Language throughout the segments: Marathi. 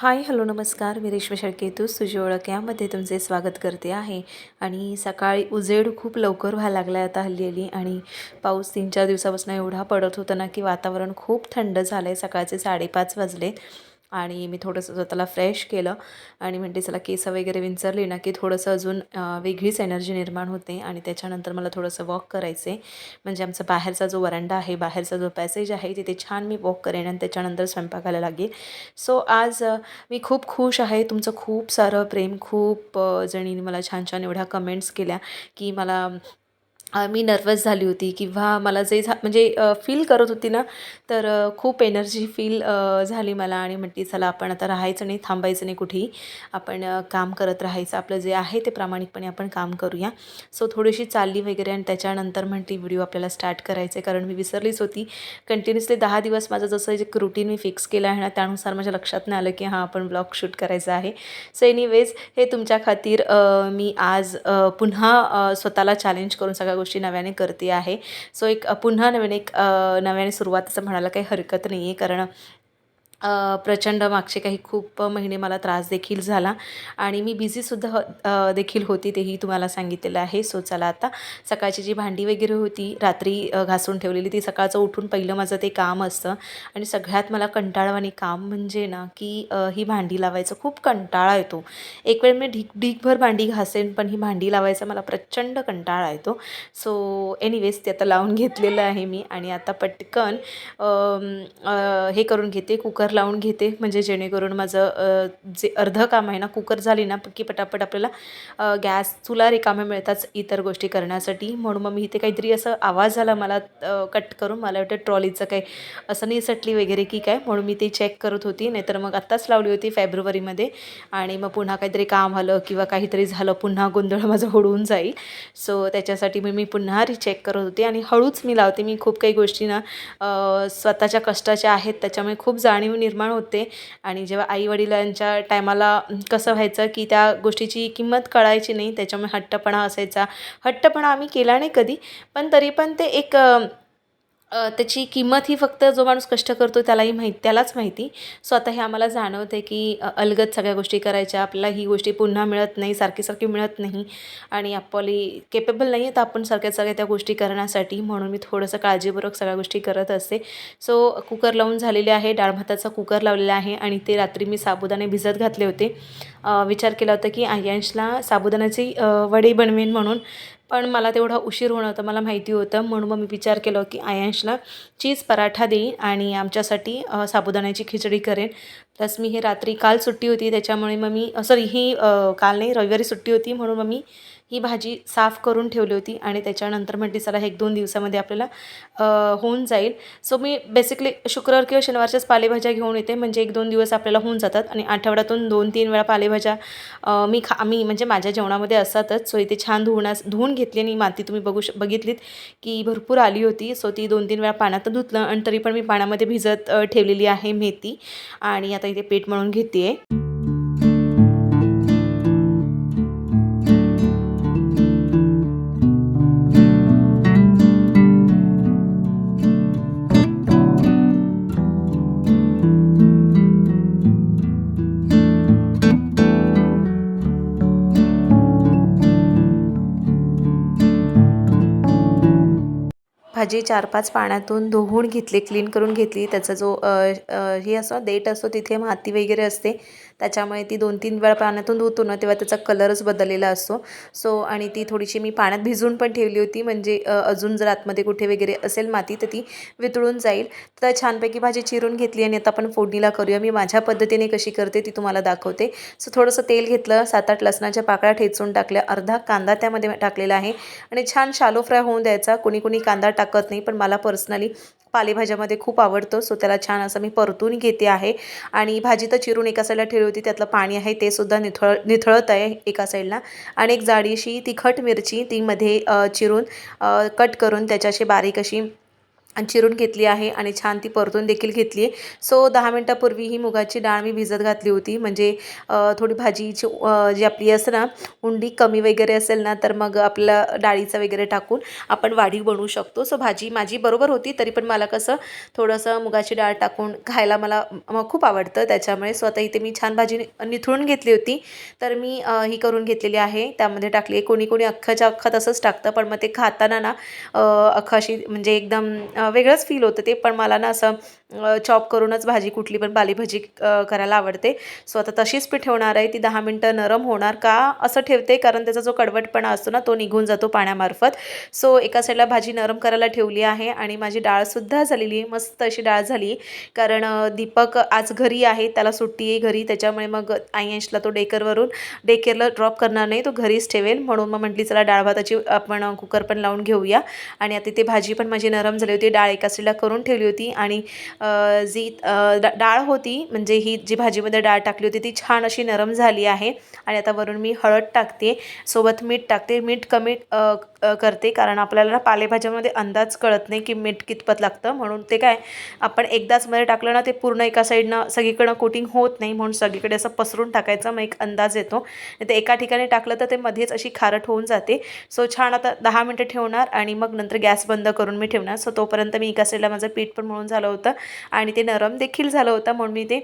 हाय हॅलो नमस्कार. मी रेश्मा शेळकेतू तुझी ओळख यामध्ये तुमचे स्वागत करते आहे. आणि सकाळी उजेड खूप लवकर व्हायला लागला आहे आता हल्ली हल्ली आणि पाऊस तीन चार दिवसापासून एवढा पडत होता ना की वातावरण खूप थंड झालं आहे सकाळचे साडेपाच वाजले. आणि मी थोडंसं स्वतःला फ्रेश केलं. आणि म्हणते चला केस वगैरे विंचरली ना की थोडंसं अजून वेगळीच एनर्जी निर्माण होते. आणि त्याच्यानंतर मला थोडंसं वॉक करायचं. आहे म्हणजे आमचा बाहेरचा जो वरांडा आहे बाहेरचा जो पॅसेज आहे तिथे छान मी वॉक करेन आणि त्याच्यानंतर स्वयंपाकाला लागेल. सो आज मी खूप खुश आहे. तुमचं खूप सारं प्रेम खूप जणींनी मला छान छान एवढ्या कमेंट्स केल्या की मला मी नर्वस झाली होती किंवा मला जे झा म्हणजे फील करत होती ना तर खूप एनर्जी फील झाली मला आणि म्हटली चला आपण आता राहायचं नाही थांबायचं नाही कुठेही. आपण काम करत राहायचं. आपलं जे आहे ते प्रामाणिकपणे आपण काम करूया. सो थोडीशी चालली वगैरे आणि त्याच्यानंतर म्हटली व्हिडिओ आपल्याला स्टार्ट करायचं आहे कारण मी विसरलीच होती. कंटिन्युअसली दहा दिवस माझं जसं एक रुटीन मी फिक्स केलं आहे ना त्यानुसार माझ्या लक्षात नाही आलं की हां आपण ब्लॉग शूट करायचा आहे. सो एनिवेज हे तुमच्या खातीर मी आज पुन्हा स्वतःला चॅलेंज करून सगळ्या गोष्टी नव्याने करते आहे. सो एक पुन्हा नवीन एक नव्याने सुरुवात असं म्हणायला काही हरकत नाही आहे कारण प्रचंड मागचे काही खूप महिने मला त्रास देखील झाला. आणि मी बिझीसुद्धा हो, देखील होती तेही तुम्हाला सांगितलेलं आहे. सो चला आता सकाळची जी भांडी वगैरे होती रात्री घासून ठेवलेली ती सकाळचं उठून पहिलं माझं ते काम असतं. आणि सगळ्यात मला कंटाळवाणी काम म्हणजे ना की ही भांडी लावायचं. खूप कंटाळा येतो. एक वेळ मी ढीक ढीकभर भांडी घासेन पण ही भांडी लावायचा मला प्रचंड कंटाळा येतो. सो एनिवेज ते आता लावून घेतलेलं आहे मी. आणि आता पटकन हे करून घेते कुकर लावून घेते. म्हणजे जेणेकरून माझं जे अर्धं काम आहे ना कुकर झाली ना की पटापट आपल्याला गॅस चुला रिकाम्या मिळतात इतर गोष्टी करण्यासाठी. म्हणून मग मी इथे काहीतरी असं आवाज झाला मला कट करून मला वाटतं ट्रॉलीचं काही असं निसटली वगैरे की काय. म्हणून मी ते चेक करत होती. नाहीतर मग आत्ताच लावली होती फेब्रुवारीमध्ये. आणि मग पुन्हा काहीतरी काम आलं किंवा काहीतरी झालं पुन्हा गोंधळ माझं होडून जाईल. सो त्याच्यासाठी मी मी पुन्हा रिचेक करत होते. आणि हळूच मी लावते. मी खूप काही गोष्टी ना स्वतःच्या कष्टाच्या आहेत. त्याच्यामुळे खूप जाणीव निर्माण होते. आणि जेव्हा आईवडिलांच्या टायमाला कसं व्हायचं की त्या गोष्टीची किंमत कळायची नाही त्याच्यामुळे हट्टपणा असायचा. हट्टपणा आम्ही केला नाही कधी पण तरी पण ते एक त्याची किंमत ही फक्त जो माणूस कष्ट करतो त्यालाही माहीत त्यालाच माहिती. सो आता हे आम्हाला जाणवते की अ, अलगद सगळ्या गोष्टी करायच्या आपल्याला ही गोष्टी पुन्हा मिळत नाही सारखी सारखी मिळत नाही. आणि आपली केपेबल नाही आहेत आपण सारख्या सगळ्या त्या गोष्टी करण्यासाठी म्हणून मी थोडंसं काळजीपूर्वक सगळ्या गोष्टी करत असते. सो कुकर लावून झालेले आहे डाळ भाताचा कुकर लावलेला आहे आणि ते रात्री मी साबुदाणे भिजत घातले होते. विचार केला होता की आयांशला साबुदाण्याची वडे वडी बनवेन म्हणून. पण मला तेवढा उशीर होणं होतं मला माहिती होतं. म्हणून मग मी विचार केला की आयांशला चीज पराठा देईन आणि आमच्यासाठी साबुदाण्याची खिचडी करेन. प्लस मी हे रात्री काल सुट्टी होती त्याच्यामुळे मग मी सॉरी ही काल नाही रविवारी सुट्टी होती म्हणून मग मी ही भाजी साफ करून ठेवली होती आणि त्याच्यानंतर म्हटली चला हे एक दोन दिवसामध्ये आपल्याला होऊन जाईल. सो मी बेसिकली शुक्रवार किंवा शनिवारच्याच पालेभाज्या घेऊन येते. म्हणजे एक दोन दिवस आपल्याला होऊन जातात आणि आठवड्यातून दोन तीन वेळा पालेभाज्या मी खा मी म्हणजे माझ्या जेवणामध्ये असतातच. सो इथे छान धुवण्यास धुवून घेतली आणि माती तुम्ही बघू श बघितलीत की भरपूर आली होती. सो ती दोन तीन वेळा पाण्यात धुतलं आणि तरी पण मी पाण्यामध्ये भिजत ठेवलेली आहे मेथी. आणि आता इथे पीठ मळून घेते आहे भाजी चार पाच पाण्यातून धुवून घेतली क्लीन करून घेतली. त्याचा जो हे असं देठ असतो तिथे माती वगैरे असते. त्याच्यामुळे ती दोन तीन वेळा पाण्यातून धुतो ना तेव्हा त्याचा कलरच बदललेला असतो. सो आणि ती थोडीशी मी पाण्यात भिजवून पण ठेवली होती. म्हणजे अजून जर आतमध्ये कुठे वगैरे असेल माती तर ती वितळून जाईल. तर छानपैकी भाजी चिरून घेतली आणि आता आपण फोडणीला करूया. मी माझ्या पद्धतीने कशी करते ती तुम्हाला दाखवते. सो थोडंसं तेल घेतलं सात आठ लसणाच्या पाकळ्या ठेचून टाकल्या. अर्धा कांदा त्यामध्ये टाकलेला आहे. आणि छान शालो फ्राय होऊन द्यायचा. कोणी कोणी कांदा टाकत नाही पण मला पर्सनली पालेभाज्यामध्ये खूप आवडतो सो त्याला छान असं मी परतून घेते आहे. आणि भाजी तर चिरून एका साईडला ठेवली होती त्यातलं पाणी आहे ते सुद्धा निथळ निथळत आहे एका साईडला आणि एक जाडीशी तिखट मिरची ती मध्ये चिरून कट करून त्याच्याशी बारीक अशी चिरून घेतली आहे आणि छान ती परतून देखील घेतली आहे. सो दहा मिनटापूर्वी ही मुगाची डाळ मी भिजत घातली होती. म्हणजे थोडी भाजीची जी आपली असते ना उंडी कमी वगैरे असेल ना तर मग आपलं डाळीचं वगैरे टाकून आपण वाढीव बनवू शकतो. सो भाजी माझी बरोबर होती तरी पण मला कसं थोडंसं मुगाची डाळ टाकून खायला मला खूप आवडतं. त्याच्यामुळे सो आता इथे मी छान भाजी निथळून घेतली होती. तर मी ही करून घेतलेली आहे. त्यामध्ये टाकली कोणी कोणी अख्खाच्या अख्खा तसंच टाकतं पण मग ते खाताना ना अ, अशी म्हणजे एकदम वेगळंच फील होतं ते. पण मला ना असं चॉप करूनच भाजी कुठली पण पालेभाजी करायला आवडते. सो आता तशीच मी ठेवणार आहे ती दहा मिनटं नरम होणार का असं ठेवते कारण त्याचा जो कडवटपणा असतो ना तो निघून जातो पाण्यामार्फत. सो एका साईडला भाजी नरम करायला ठेवली आहे आणि माझी डाळसुद्धा झालेली आहे मस्त अशी डाळ झाली. कारण दीपक आज घरी आहे त्याला सुट्टी आहे घरी त्याच्यामुळे मग आयंशला तो डेकरवरून डेकेरला ड्रॉप करणार नाही तो घरीच ठेवेल. म्हणून मग म्हटली चला डाळ भाताची आपण कुकर पण लावून घेऊया. आणि आता ते भाजी पण माझी नरम झाली होती डाळ एका साईडला करून ठेवली होती आणि जी डा- डाळ होती म्हणजे ही जी भाजीमध्ये डाळ टाकली होती ती छान अशी नरम झाली आहे. आणि आता वरून मी हळद टाकते. सोबत मीठ टाकते. मीठ कमी करते कारण आपल्याला ना पालेभाज्यामध्ये अंदाज कळत नाही की मीठ कितपत लागतं. म्हणून ते काय आपण एकदाच मध्ये टाकलं ना ते पूर्ण एका साईडनं सगळीकडनं कोटिंग होत नाही. म्हणून सगळीकडे असं पसरून टाकायचं. मग एक अंदाज येतो. ते एका ठिकाणी टाकलं तर ते मध्येच अशी खारट होऊन जाते. सो छान आता दहा मिनटं ठेवणार आणि मग नंतर गॅस बंद करून मी ठेवणार. सो तोपर्यंत मी एका साईडला माझं पीठ पण म्हणून झालं होतं. आणि ते नरम देखील झालं होतं म्हणून मी ते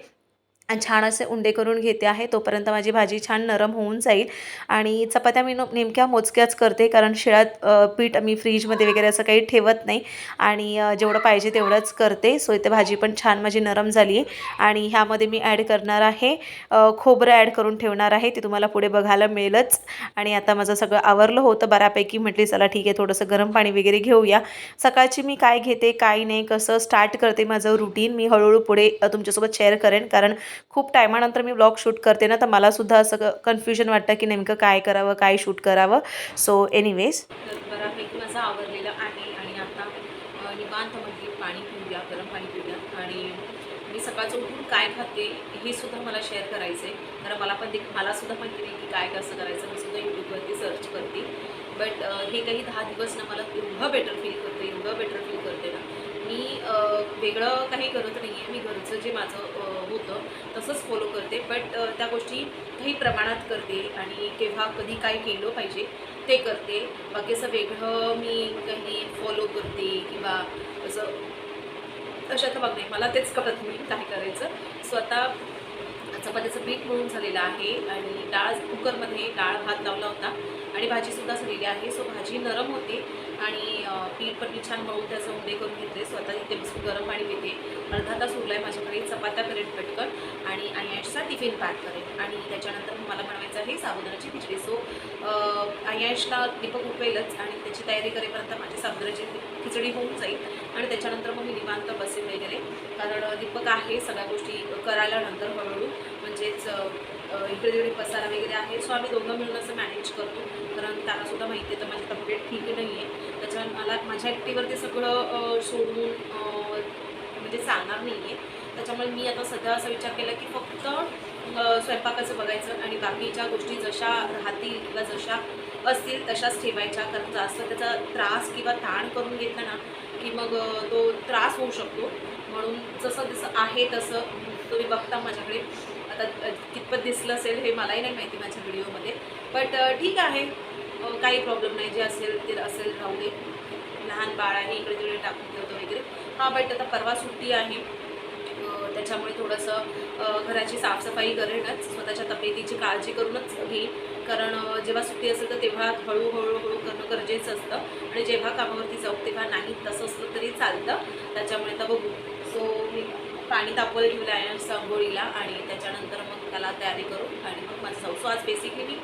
छान असे उंडे करून घेते आहे. तोपर्यंत माझी भाजी छान नरम होऊन जाईल. आणि चपात्या मी नेमक्या मोजक्याच करते कारण शिळ्यात पीठ मी फ्रीजमध्ये वगैरे असं काही ठेवत नाही. आणि जेवढं पाहिजे तेवढंच करते. सो इथे भाजी पण छान माझी नरम झाली आहे आणि ह्यामध्ये मी ॲड करणार आहे खोबरं ॲड करून ठेवणार आहे. ते तुम्हाला पुढे बघायला मिळेलच. आणि आता माझं सगळं आवरलं होतं बऱ्यापैकी. म्हटली चला ठीक आहे थोडंसं गरम पाणी वगैरे घेऊया. सकाळची मी काय घेते काय नाही कसं स्टार्ट करते माझं रुटीन. मी हळूहळू पुढे तुमच्यासोबत शेअर करेन. कारण खूप टायमानंतर मी ब्लॉग शूट करते ना तर मला सुद्धा असं कन्फ्युजन वाटतं की नेमकं काय करावं काय शूट करावं. सो एनिवेज तर बऱ्यापैकी माझं आवरलेलं आहे आणि आता निवांत म्हणजे पाणी पिऊया गरम पाणी पिऊया. आणि मी सकाळचं उठून काय खाते हे सुद्धा मला शेअर करायचं आहे कारण मला पण ते मला सुद्धा माहिती नाही की काय कसं करायचं. मी सुद्धा यूट्यूबवरती सर्च करते. बट हे काही दहा दिवस ना मला एवढं बेटर फील करते एवढं बेटर फील करते ना. मी वेगळं काही करत नाही आहे मी घरचं जे माझं होतं तसंच फॉलो करते. बट त्या गोष्टी काही प्रमाणात करते आणि केव्हा कधी काय केलं पाहिजे ते करते. बाकी असं वेगळं मी काही फॉलो करते किंवा असं तशात बघ नाही मला तेच कळत नाही काय करायचं. स्वतः चपात्याचं पीठ मळून झालेलं आहे आणि डाळ कुकरमध्ये डाळ भात लावला होता आणि भाजीसुद्धा झालेली आहे. सो भाजी नरम होते आणि पीठ पण मी छान मळून त्याचं उंडे करून घेतले स्वतः इथे बसून गरम पाणी पिते. अर्धा तास उरला आहे माझ्याकडे. चपात्या करेन पटकन आणि आयशचा टिफिन पॅक करेन. आणि त्याच्यानंतर मला बनवायचं आहे साबुदाण्याची खिचडी. सो आयशला दीपक उठवेलच आणि त्याची तयारी करेपर्यंत माझी साबुदाण्याची खिचडी होऊन जाईल आणि त्याच्यानंतर मग मी निवांत बसेल वगैरे. कारण दीपक आहे. सगळ्या गोष्टी करायला नंतर हळूहळू म्हणजेच इकडे तिकडे पसारा वगैरे आहे. सो आम्ही दोघं मिळून असं मॅनेज करतो. कारण त्यालासुद्धा माहिती आहे तर माझी तब्येत ठीक नाही आहे त्याच्यामुळे मला माझ्या एकटीवरती सगळं सोडून म्हणजे चालणार नाही आहे त्याच्यामुळे मी आता सध्या असा विचार केला की फक्त स्वयंपाकाचं बघायचं आणि बाकीच्या गोष्टी जशा राहतील किंवा जशा असतील तशाच ठेवायच्या. कारण जास्त त्याचा त्रास किंवा ताण करून घेतला ना की मग तो त्रास होऊ शकतो. म्हणून जसं जसं आहे तसं तुम्ही बघता माझ्याकडे. आता कितपत दिसलं असेल हे मलाही नाही माहिती माझ्या व्हिडिओमध्ये. बट ठीक आहे. काही प्रॉब्लेम नाही. जे असेल ते असेल. राहू दे. लहान बाळ आहे इकडे तिकडे टाकून ठेवतो वगैरे. हां बट आता परवा सुट्टी आहे. त्याच्यामुळे थोडंसं घराची साफसफाई करेनच. स्वतःच्या तब्येतीची काळजी करूनच घेईन कारण जेव्हा सुट्टी असेल तर तेव्हा हळूहळू हळू करणं गरजेचं असतं. आणि जेव्हा कामावरती जाऊ तेव्हा नाही. तसं असलं तरी चालतं. त्याच्यामुळे आता बघू. सो पाणी तापवायला ठेवलं आहे सांगोळीला आणि त्याच्यानंतर मग त्याला तयारी करू आणि मग माझं जाऊ. आज बेसिकली मी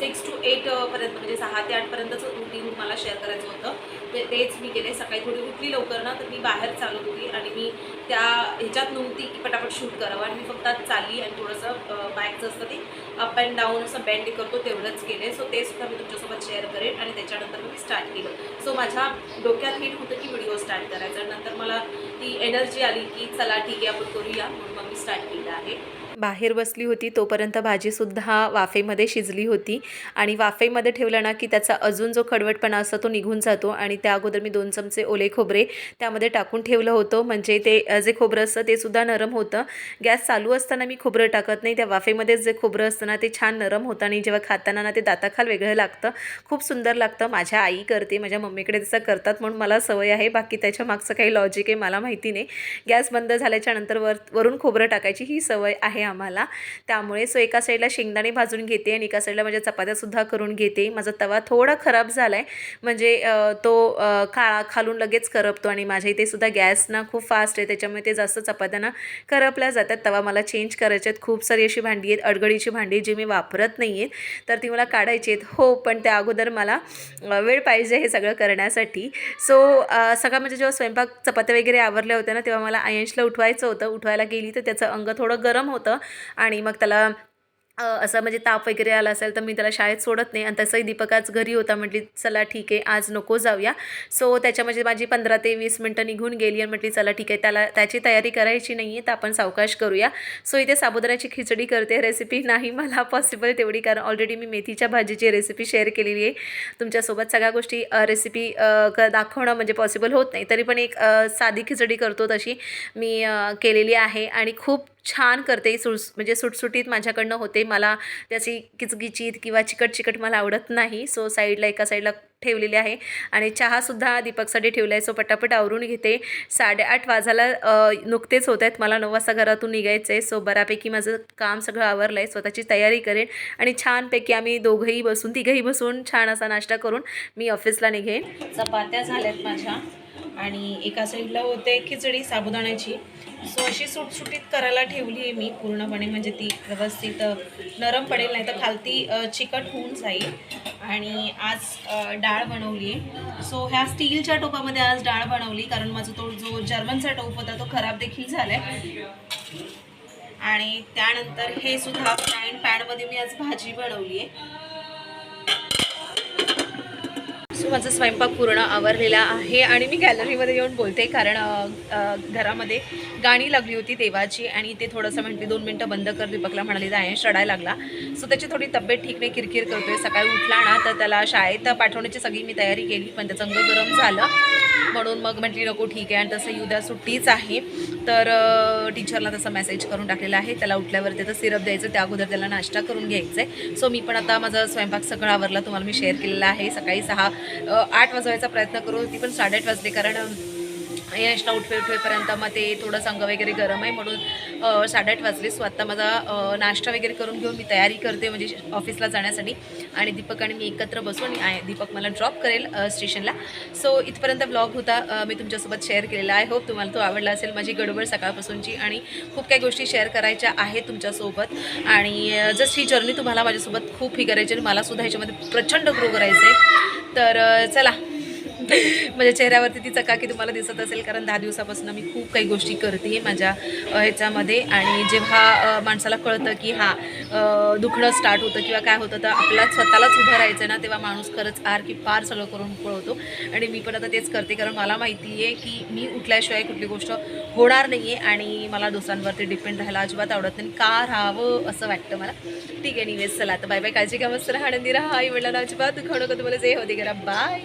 सिक्स टू एटपर्यंत म्हणजे सहा ते आठपर्यंतचं रुटीन मला शेअर करायचं होतं. ते तेच मी केले सकाळी थोडी उठली लवकर ना तर मी बाहेर चालत होती आणि मी त्या ह्याच्यात नव्हती की पटापट शूट करावं. आणि मी फक्त चालली आणि थोडंसं बाईकचं असतं ते अप अँड डाऊन असं बँड करतो तेवढंच केले सो ते सुद्धा मी तुमच्यासोबत शेअर करेन आणि त्याच्यानंतर मी स्टार्ट केलं. सो माझ्या डोक्यात हिट होतं की व्हिडिओ स्टार्ट करायचा. नंतर मला ती एनर्जी आली की चला ठीक आहे आपण करूया. म्हणून मग मी स्टार्ट केलं आहे. बाहेर बसली होती तोपर्यंत भाजीसुद्धा वाफेमध्ये शिजली होती. आणि वाफेमध्ये ठेवलं ना की त्याचा अजून जो खडवटपणा असतो तो निघून जातो. आणि त्या अगोदर मी दोन चमचे ओले खोबरे त्यामध्ये टाकून ठेवलं होतं. म्हणजे ते जे खोबरं असतं ते सुद्धा नरम होतं. गॅस चालू असताना मी खोबरं टाकत नाही. त्या वाफेमध्येच जे खोबरं असतं ना ते छान नरम होतं. आणि जेव्हा खाताना ना ते दाताखाल वेगळं लागतं. खूप सुंदर लागतं. माझ्या आई करते माझ्या मम्मीकडे तसं करतात म्हणून मला सवय आहे. बाकी त्याच्या मागचं काही लॉजिक आहे मला माहिती नाही. गॅस बंद झाल्याच्यानंतर वर वरून खोबरं टाकायची ही सवय आहे आम्हाला. त्यामुळे सो एका साईडला शेंगदाणे भाजून घेते आणि एका साईडला माझ्या चपात्यासुद्धा करून घेते. माझा तवा थोडा खराब झाला आहे म्हणजे तो खा काळा खालून लगेच करपतो आणि माझ्या इथे सुद्धा गॅस ना खूप फास्ट आहे. त्याच्यामुळे ते जास्त चपात्यांना करपल्या जातात. तवा मला चेंज करायचे आहेत. खूप सारी अशी भांडी आहेत. अडगडीची भांडी जी मी वापरत नाही आहेत. तर ती मला काढायची आहेत. हो पण त्या अगोदर मला वेळ पाहिजे हे सगळं करण्यासाठी. सो सगळं म्हणजे जेव्हा स्वयंपाक चपात्या वगैरे आवरल्या होत्या ना तेव्हा मला आयंशला उठवायचं होतं. उठवायला गेली तर त्याचं अंग थोडं गरम होतं. आणि मग त्याला असं म्हणजे ताप वगैरे आला असेल तर मी त्याला शाळेत सोडत नाही. आणि तसंही दीपक आज घरी होता म्हटली चला ठीक आहे आज नको जाऊया. सो त्याच्यामध्ये माझी पंधरा ते वीस मिनटं निघून गेली आणि म्हटली चला ठीक आहे त्याला त्याची तयारी करायची नाही आहे तर आपण सावकाश करूया. सो इथे साबुदाण्याची खिचडी करते रेसिपी नाही मला पॉसिबल तेवढी कारण ऑलरेडी मी मेथीच्या भाजीची रेसिपी शेअर केलेली आहे. तुमच्यासोबत सगळ्या गोष्टी रेसिपी क दाखवणं म्हणजे पॉसिबल होत नाही. तरी पण एक साधी खिचडी करतो तशी मी केलेली आहे. आणि खूप छान करते सुट म्हणजे सुटसुटीत माझ्याकडनं होते. मला त्याची किचकिचीत किंवा चिकट चिकट मला आवडत नाही. सो साईडला एका साईडला ठेवलेली आहे. आणि चहासुद्धा दीपकसाठी ठेवला आहे सो पटापट आवरून घेते. साडेआठ वाजायला नुकतेच होत आहेत मला नऊ वाजता घरातून निघायचं आहे सो बऱ्यापैकी माझं काम सगळं आवरलं आहे स्वतःची तयारी करेन. आणि छानपैकी आम्ही दोघंही बसून तिघंही बसून छान असा नाश्ता करून मी ऑफिसला निघेन. चपात्या झाल्यात माझ्या. आणि एका साईडला होते खिचडी साबुदाण्याची. सो अशी सुटसुटीत करायला ठेवली आहे मी पूर्णपणे. म्हणजे ती व्यवस्थित नरम पडेल नाही तर खालती चिकट होऊन जाईल. आणि आज डाळ बनवली आहे. सो ह्या स्टीलच्या टोपामध्ये आज डाळ बनवली कारण माझा तो जो जर्मनचा टोप होता तो खराब देखील झाला आहे आणि त्यानंतर हे सुद्धा फ्राईंग पॅनमध्ये मी आज भाजी बनवली आहे. माझा स्वयंपाक पूर्ण आवरलेला आहे आणि मी गॅलरीमध्ये येऊन बोलते कारण घरामध्ये गाणी लागली होती देवाची आणि ते थोडंसं म्हटली दोन मिनटं बंद कर दीपकला म्हणाली आहे रडायला लागला. सो त्याची थोडी तब्येत ठीक नाही किरकिर करतोय. सकाळी उठला ना तर त्याला शाळेत पाठवण्याची सगळी मी तयारी केली पण त्याचं अंग गरम झालं. म्हणून मग म्हटली नको ठीक आहे. आणि तसं उद्या सुट्टीच आहे. तर टीचरला तसं मेसेज करून टाकलेला आहे. त्याला उठल्यावर त्याचं सिरप द्यायचं त्या अगोदर त्याला नाश्ता करून घ्यायचं आहे सो मी पण आता माझा स्वयंपाक सगळं आवरला तुम्हाला मी शेअर केलेला आहे. सकाळी सहा आठ वाजवायचा प्रयत्न करू ती पण साडेआठ वाजली कारण यशला उठवे उठवेपर्यंत मग ते थोडं अंग वगैरे गरम आहे म्हणून साडेआठ वाजले सो आत्ता माझा नाश्ता वगैरे करून घेऊन मी तयारी करते म्हणजे ऑफिसला जाण्यासाठी. आणि दीपक आणि मी एकत्र बसू आणि दीपक मला ड्रॉप करेल स्टेशनला. सो इथपर्यंत ब्लॉग होता मी तुमच्यासोबत शेअर केलेला आहे. होप तुम्हाला तो आवडला असेल. माझी गडबड सकाळपासूनची आणि खूप काही गोष्टी शेअर करायच्या आहेत तुमच्यासोबत. आणि जस्ट ही जर्नी तुम्हाला माझ्यासोबत खूप ही करायची आणि मलासुद्धा ह्याच्यामध्ये प्रचंड ग्रो करायचं आहे तर चला. माझ्या चेहऱ्यावरती ती चकाकी तुम्हाला दिसत असेल कारण दहा दिवसापासून मी खूप काही गोष्टी करते माझ्या ह्याच्यामध्ये. आणि जेव्हा माणसाला कळतं की हां दुखणं स्टार्ट होतं किंवा काय होतं तर आपला स्वतःलाच उभं राहायचं ना तेव्हा माणूस खरंच आर की फार सगळं करून पळवतो आणि मी पण आता तेच करते कारण मला माहिती आहे की मी उठल्याशिवाय कुठली गोष्ट होणार नाही आहे आणि मला दुसऱ्यांवरती डिपेंड राहायला अजिबात आवडत नाही. का राहावं असं वाटतं मला? ठीक आहे निवेस चला आता बाय बाय काळजी घ्या मस्त राहा आनंदी राहा. आई वडिलांना अजिबात दुखवणं का तुम्हाला जे होते करा. बाय